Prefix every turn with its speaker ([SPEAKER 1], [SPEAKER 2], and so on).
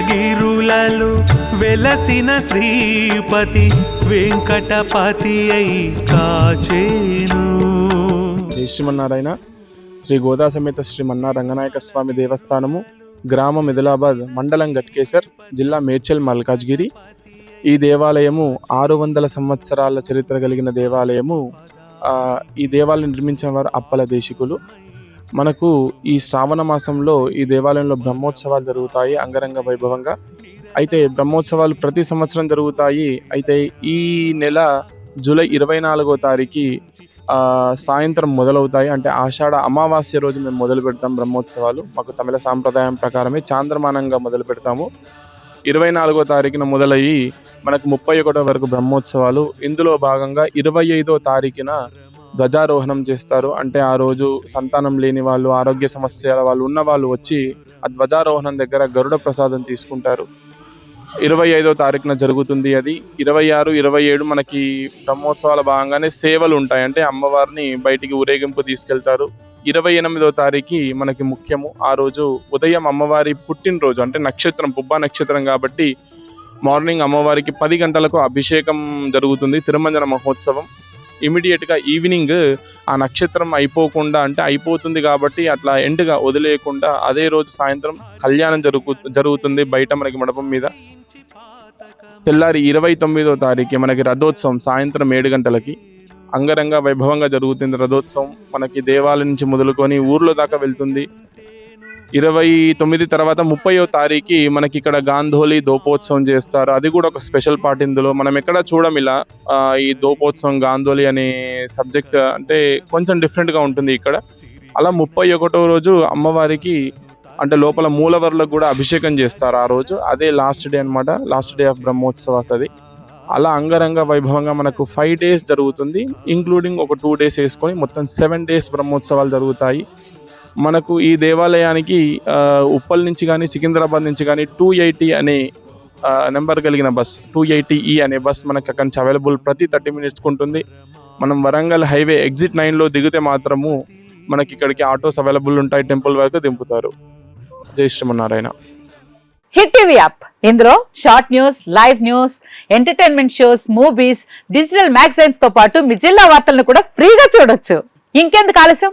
[SPEAKER 1] ఇలలో వెలసిన శ్రీపతి వెంకటపతి అయి కాచేను.
[SPEAKER 2] జై శ్రీమన్నారాయణ. శ్రీ గోదా సమేత శ్రీ మన్నా రంగనాయక స్వామి దేవస్థానము గ్రామం ఇదిలాబాద్ మండలం గట్కేసర్ జిల్లా మేడ్చల్ మల్కాజ్గిరి. ఈ దేవాలయము ఆరు వందల సంవత్సరాల చరిత్ర కలిగిన దేవాలయము. ఈ దేవాలయం నిర్మించిన వారు అప్పల దేశికులు. మనకు ఈ శ్రావణ మాసంలో ఈ దేవాలయంలో బ్రహ్మోత్సవాలు జరుగుతాయి అంగరంగ వైభవంగా. అయితే బ్రహ్మోత్సవాలు ప్రతి సంవత్సరం జరుగుతాయి. అయితే ఈ నెల జూలై ఇరవై నాలుగో తారీఖు సాయంత్రం మొదలవుతాయి. అంటే ఆషాఢ అమావాస్య రోజు మేము మొదలు పెడతాం బ్రహ్మోత్సవాలు. మాకు తమిళ సాంప్రదాయం ప్రకారమే చాంద్రమానంగా మొదలు పెడతాము. ఇరవై నాలుగో తారీఖున మొదలయ్యి మనకు ముప్పై ఒకటో వరకు బ్రహ్మోత్సవాలు. ఇందులో భాగంగా ఇరవై ఐదో తారీఖున ధ్వజారోహణం చేస్తారు. అంటే ఆ రోజు సంతానం లేని వాళ్ళు ఆరోగ్య సమస్యల వాళ్ళు ఉన్న వాళ్ళు వచ్చి ఆ ధ్వజారోహణం దగ్గర గరుడ ప్రసాదం తీసుకుంటారు. ఇరవై ఐదో తారీఖున జరుగుతుంది అది. ఇరవై ఆరు ఇరవై ఏడు మనకి బ్రహ్మోత్సవాల భాగంగానే సేవలు ఉంటాయి. అంటే అమ్మవారిని బయటికి ఊరేగింపు తీసుకెళ్తారు. ఇరవై ఎనిమిదో తారీఖు మనకి ముఖ్యము. ఆ రోజు ఉదయం అమ్మవారి పుట్టినరోజు అంటే నక్షత్రం పుబ్బా నక్షత్రం కాబట్టి మార్నింగ్ అమ్మవారికి పది గంటలకు అభిషేకం జరుగుతుంది. తిరుమంజన మహోత్సవం. ఇమీడియట్గా ఈవినింగ్ ఆ నక్షత్రం అయిపోకుండా అంటే అయిపోతుంది కాబట్టి అట్లా ఎండ్గా వదిలేయకుండా అదే రోజు సాయంత్రం కళ్యాణం జరుగు జరుగుతుంది బయట మనకి మండపం మీద. తెల్లారి ఇరవై తొమ్మిదో తారీఖు మనకి రథోత్సవం సాయంత్రం ఏడు గంటలకి. అంగరంగ వైభవంగా జరుగుతుంది రథోత్సవం. మనకి దేవాలయం నుంచి మొదలుకొని ఊర్లో దాకా వెళ్తుంది. ఇరవై తొమ్మిది తర్వాత ముప్పయో తారీఖు మనకి ఇక్కడ గాంధోలి దోపోత్సవం చేస్తారు. అది కూడా ఒక స్పెషల్ పార్ట్ ఇందులో. మనం ఎక్కడ చూడం ఇలా ఈ దోపోత్సవం గాంధోలి అనే సబ్జెక్ట్ అంటే కొంచెం డిఫరెంట్గా ఉంటుంది ఇక్కడ. అలా ముప్పై ఒకటో రోజు అమ్మవారికి అంటే లోపల మూలవర్లకు కూడా అభిషేకం చేస్తారు ఆ రోజు. అదే లాస్ట్ డే అన్నమాట. లాస్ట్ డే ఆఫ్ బ్రహ్మోత్సవాస్ అది. అలా అంగరంగ వైభవంగా మనకు ఫైవ్ డేస్ జరుగుతుంది. ఇంక్లూడింగ్ ఒక టూ డేస్ వేసుకొని మొత్తం సెవెన్ డేస్ బ్రహ్మోత్సవాలు జరుగుతాయి. మనకు ఈ దేవాలయానికి ఉప్పల్ నుంచి కానీ సికింద్రాబాద్ నుంచి కానీ టూ ఎయిటీ అనే నెంబర్ కలిగిన బస్ టూ ఎయిటీ ఈ అనే బస్ మనకి అక్కడి నుంచి అవైలబుల్ ప్రతి థర్టీ మినిట్స్కి ఉంటుంది. మనం వరంగల్ హైవే ఎగ్జిట్ నైన్లో దిగితే మాత్రము మనకి ఇక్కడికి ఆటోస్ అవైలబుల్ ఉంటాయి టెంపుల్ వరకు దింపుతారు. జై శ్రీమన్నారాయణ.
[SPEAKER 3] Hit TV app. ఇందులో short news live news entertainment shows movies digital మ్యాగజైన్స్తో పాటు మీ జిల్లా వార్తలను కూడా ఫ్రీగా చూడొచ్చు. ఇంకెందుకు ఆలస్యం?